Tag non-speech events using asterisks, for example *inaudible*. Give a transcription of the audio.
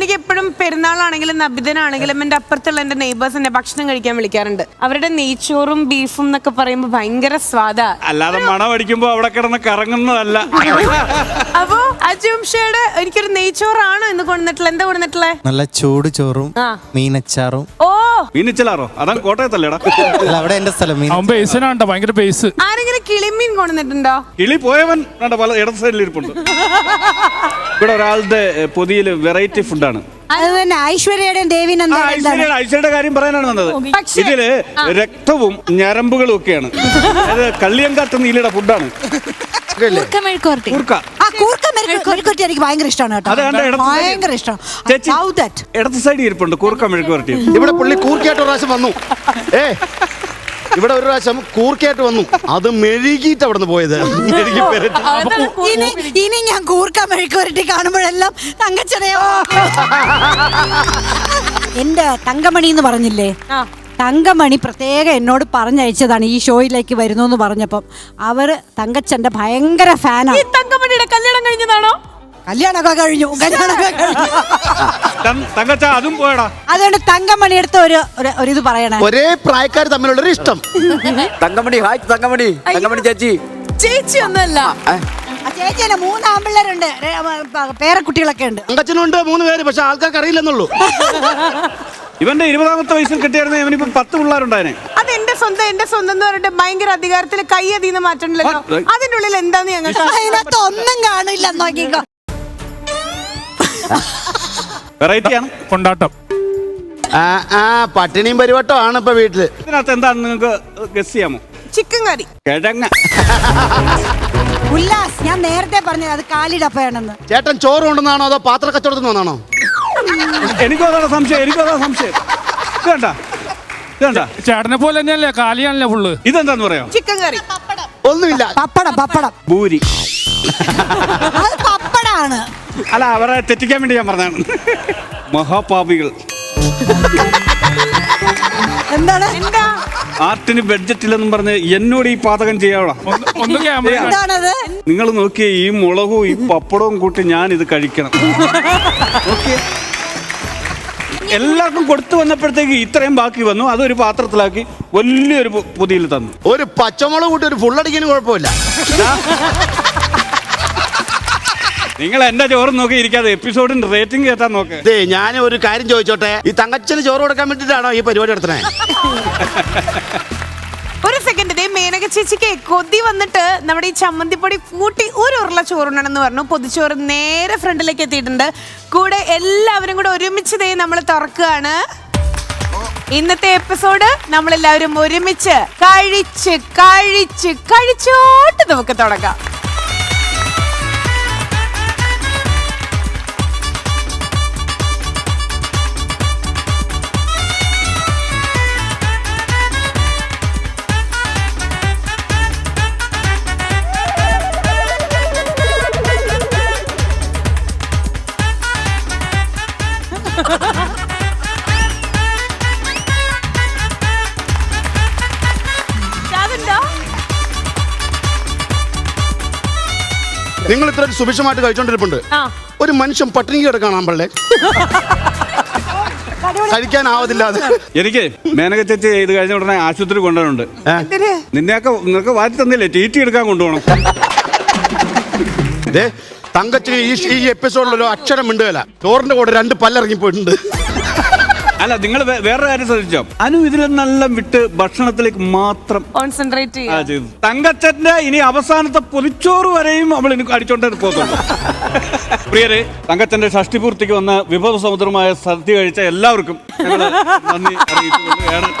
എനിക്ക് എപ്പോഴും പെരുന്നാളാണെങ്കിലും നബിതനാണെങ്കിലും എന്റെ അപ്പുറത്തുള്ള എന്റെ നെയ്ബേഴ്സ് എന്നെ ഭക്ഷണം കഴിക്കാൻ വിളിക്കാറുണ്ട്. അവരുടെ നെയ്ച്ചോറും ബീഫും എന്നൊക്കെ പറയുമ്പോൾ ഭയങ്കര സ്വാദാ. അല്ലാതെ മണം അടിക്കുമ്പോ അവിടെ കിടന്ന് കറങ്ങുന്നതല്ല. അപ്പോ അജുംഷയുടെ എനിക്കൊരു നെയ്ച്ചോറാണോ ഇന്ന് കൊണ്ടുവന്നിട്ടുള്ള? എന്താ കൊണ്ടുവന്നിട്ടുള്ളേ? നല്ല ചൂട് ചോറും ആ. മീനച്ചാറും. ഓ. മീനച്ചാറോ? അതാ കോട്ടയത്തല്ലേടാ. അല്ല അവിടെ എന്റെ സ്ഥലം അവൻ ബേസിനാണ്ട ഭയങ്കര ബേസ് ആരെങ്കിലും കിളിമീൻ കൊണ്ടുവന്നിട്ടുണ്ടോ? കിളി പോയവൻ വേണ്ട പല ഇടത് സൈഡിൽ ഇരിപ്പുണ്ട്. ഇവിടെ ഒരാളുടെ പൊതിയിൽ വെറൈറ്റി ഫുഡാണ് അത് തന്നെ ഐശ്വര്യയുടെ ഐശ്വര്യയുടെ കാര്യം പറയാനാണ് വന്നത്. പക്ഷേ- ഇതിൽ രക്തവും ഞരമ്പുകളും ഒക്കെയാണ്. അത് കള്ളിയങ്കാട്ട് നീലയുടെ ഫുഡാണ് മെഴുക്കുവരട്ടി. കൂർക്ക. ആ കൂർക്ക മെഴുക്ക് മെഴുക്കുവരട്ടി. എനിക്ക് ഭയങ്കര ഇഷ്ടമാണ് അത് കണ്ട കേട്ടോ ഇടത് ഭയങ്കര ചേച്ചി ഇടത് സൈഡിൽ ഇരിപ്പുണ്ട് കൂർക്ക മെഴുക്ക് വരട്ടി ഇവിടെ പുള്ളി കൂർക്കിയായിട്ട് ഒരു പ്രാവശ്യം വന്നു. ഏ ഇവിടെ ഒരു പ്രാവശ്യം കൂർക്കയായിട്ട് വന്നു. അത് മെഴുകിയിട്ട് അവിടെ നിന്ന് പോയത് മെഴുകി പെരട്ടി. ഇനി ഇനി ഞാൻ കൂർക്ക മെഴുക്കുരട്ടി കാണുമ്പോഴെല്ലാം തങ്കച്ചനെയോ എന്റെ തങ്കമണി എന്ന് പറഞ്ഞില്ലേ? ആ. തങ്കമണി പ്രത്യേകം എന്നോട് പറഞ്ഞയച്ചതാണ് ഈ ഷോയിലേക്ക് വരുന്നു എന്ന് പറഞ്ഞപ്പം. അവർ തങ്കച്ചന്റെ ഭയങ്കര ഈ ഫാനാണ് തങ്കമണിയുടെ കല്യാണം കഴിഞ്ഞതാണോ? കല്യാണമൊക്കെ കഴിഞ്ഞു. കല്യാണമൊക്കെ കഴിഞ്ഞു. തങ്കച്ച അതും പോയടാ. അതുകൊണ്ട് തങ്കമണി എടുത്ത ഒരു ഒരു- ഒരു ഇത് പറയണേ. ഒരേ പ്രായക്കാർ തമ്മിലുള്ള ഒരു ഇഷ്ടം. തങ്കമണി ഹായ് തങ്കമണി. തങ്കമണി ചേച്ചി. ചേച്ചി ഒന്നല്ല. ആ ചേച്ചി തന്നെ മൂന്ന് ആമ്പിള്ളേരുണ്ട്. രെ- പ- പേരക്കുട്ടികളൊക്കെ ഉണ്ട്. അങ്കച്ചനുണ്ട് മൂന്ന് പേര് പക്ഷെ ആൾക്കാർക്ക് അറിയില്ലെന്നുള്ളൂ. ഇവന്റെ ഇരുപതാമത്തെ വയസ്സിൽ കിട്ടിയായിരുന്നു ഇവനിപ്പോ പത്ത് പിള്ളേരുണ്ടായനെ. അത് എന്റെ സ്വന്തം എന്റെ സ്വന്തം എന്ന് പറഞ്ഞിട്ട് ഭയങ്കര അധികാരത്തിൽ കൈ അതീന്ന് മാറ്റണ്ടല്ലോ. ആ, അതിന്റെ ഉള്ളിൽ എന്താന്ന് ഞങ്ങൾക്ക് അതിനകത്ത് ഒന്നും കാണില്ല നോക്കിക്കോ. *laughs* വെറൈറ്റി ആണ്. കൊണ്ടാട്ടം. ആ ആ പട്ടിണിയും പരിവട്ടം ആണ് ഇപ്പൊ വീട്ടിൽ. ഇതിനകത്ത് എന്താണ് നിങ്ങൾക്ക് ഗസ് ചെയ്യാമോ? ചിക്കൻ കറി കിഴങ്ങ. ഉല്ലാസ് ഞാൻ നേരത്തെ പറഞ്ഞത് അത് കാലിടപ്പയാണെന്ന് ചേട്ടൻ ചോറ് കൊണ്ടുവന്നാണോ അതോ പാത്ര കച്ചവടത്തിൽ വന്നാണോ? എനിക്കും അതാണ് സംശയം എനിക്കും അതാണ് സംശയം. ഇത് കണ്ട ഇത് ചേട്ടനെ പോലെ തന്നെയല്ലേ കാലിയാണല്ലേ ഫുള്ള്. ഇതെന്താന്ന് പറയാം? ചിക്കൻ കറി ഒന്നുമില്ല. പപ്പടം പപ്പടം. ഭൂരി. അത് പപ്പടാണ് അല്ല അവരെ തെറ്റിക്കാൻ വേണ്ടി ഞാൻ പറഞ്ഞാണ് മഹാപാപികൾ. എന്താണ്? എന്താ? ആർട്ടിന് ബഡ്ജറ്റ് ഇല്ലെന്നും പറഞ്ഞ് എന്നോട് ഈ പാതകം എന്താണത്? നിങ്ങൾ നോക്കിയ ഈ മുളകും ഈ പപ്പടവും കൂട്ടി ഞാൻ ഇത് കഴിക്കണം. എല്ലാവർക്കും കൊടുത്തു വന്നപ്പോഴത്തേക്ക് ഇത്രയും ബാക്കി വന്നു. അതൊരു പാത്രത്തിലാക്കി വലിയൊരു പുതിയിൽ പൊതിയിൽ തന്നു. ഒരു പച്ചമുളക് കൂട്ടി ഒരു ഫുള്ളടിക്കാനും കുഴപ്പമില്ല. നിങ്ങൾ എന്റെ ചോറ് നോക്കി ഇരിക്കാതെ എപ്പിസോഡിന്റെ റേറ്റിംഗ് കേട്ടാൻ നോക്ക്. ദേ ഞാൻ ഒരു കാര്യം ചോദിച്ചോട്ടെ? ഈ തങ്കച്ചന് ചോറ് കൊടുക്കാൻ വേണ്ടിട്ടാണോ ഈ പരിപാടി നടത്തണേ ഒരു സെക്കൻഡ് ദേ മേനക ചേച്ചിക്ക് കൊതി വന്നിട്ട് നമ്മുടെ ഈ ചമ്മന്തിപ്പൊടി കൂട്ടി ഒരു ഉരുള ചോറുണ്ടെന്ന് പറഞ്ഞു. പൊതിച്ചോറ് നേരെ ഫ്രണ്ടിലേക്ക് എത്തിയിട്ടുണ്ട്. കൂടെ എല്ലാവരും കൂടെ ഒരുമിച്ച് ദേ നമ്മൾ തുറക്കുകയാണ്. ഇന്നത്തെ എപ്പിസോഡ് നമ്മളെല്ലാവരും ഒരുമിച്ച് കഴിച്ച് കഴിച്ച് കഴിച്ചോട്ട് നമുക്ക് തുടങ്ങാം. നിങ്ങൾ ഇത്ര സുഭിക്ഷമായിട്ട് കഴിച്ചോണ്ടിരിപ്പുണ്ട്. ഒരു മനുഷ്യൻ പട്ടിണി കാണാൻ പള്ളേ കഴിക്കാനാവതില്ല അത്. എനിക്ക് മേനക ചേച്ചി ഇത് കഴിഞ്ഞ ഉടനെ ആശുപത്രി കൊണ്ടുവരുന്നുണ്ട് നിന്നെയൊക്കെ നിങ്ങൾക്ക് വാറ്റി തന്നില്ലേ? ടി ടി എടുക്കാൻ കൊണ്ടുപോകണം. ദേ തങ്കച്ചി ഈ ഒരു അക്ഷരം മിണ്ടുകയല്ല. ചോറിന്റെ കൂടെ രണ്ട് പല്ലിറങ്ങി പോയിട്ടുണ്ട്. അല്ല നിങ്ങൾ വേറെ കാര്യം ശ്രദ്ധിച്ചോ? അനു ഇതിലെന്നെല്ലാം വിട്ട് ഭക്ഷണത്തിലേക്ക് മാത്രം കോൺസെൻട്രേറ്റ് ആ, ചെയ്തു. തങ്കച്ചന്റെ ഇനി അവസാനത്തെ പൊതിച്ചോറ് വരെയും അവൾ എനിക്ക് അടിച്ചോണ്ടേ പോകുന്നുണ്ട് പ്രിയരെ തങ്കച്ചന്റെ ഷഷ്ടിപൂർത്തിക്ക് വന്ന വിഭവ സമുദ്രമായ സദ്യ കഴിച്ച എല്ലാവർക്കും നന്ദി അറിയിച്ചുകൊണ്ട്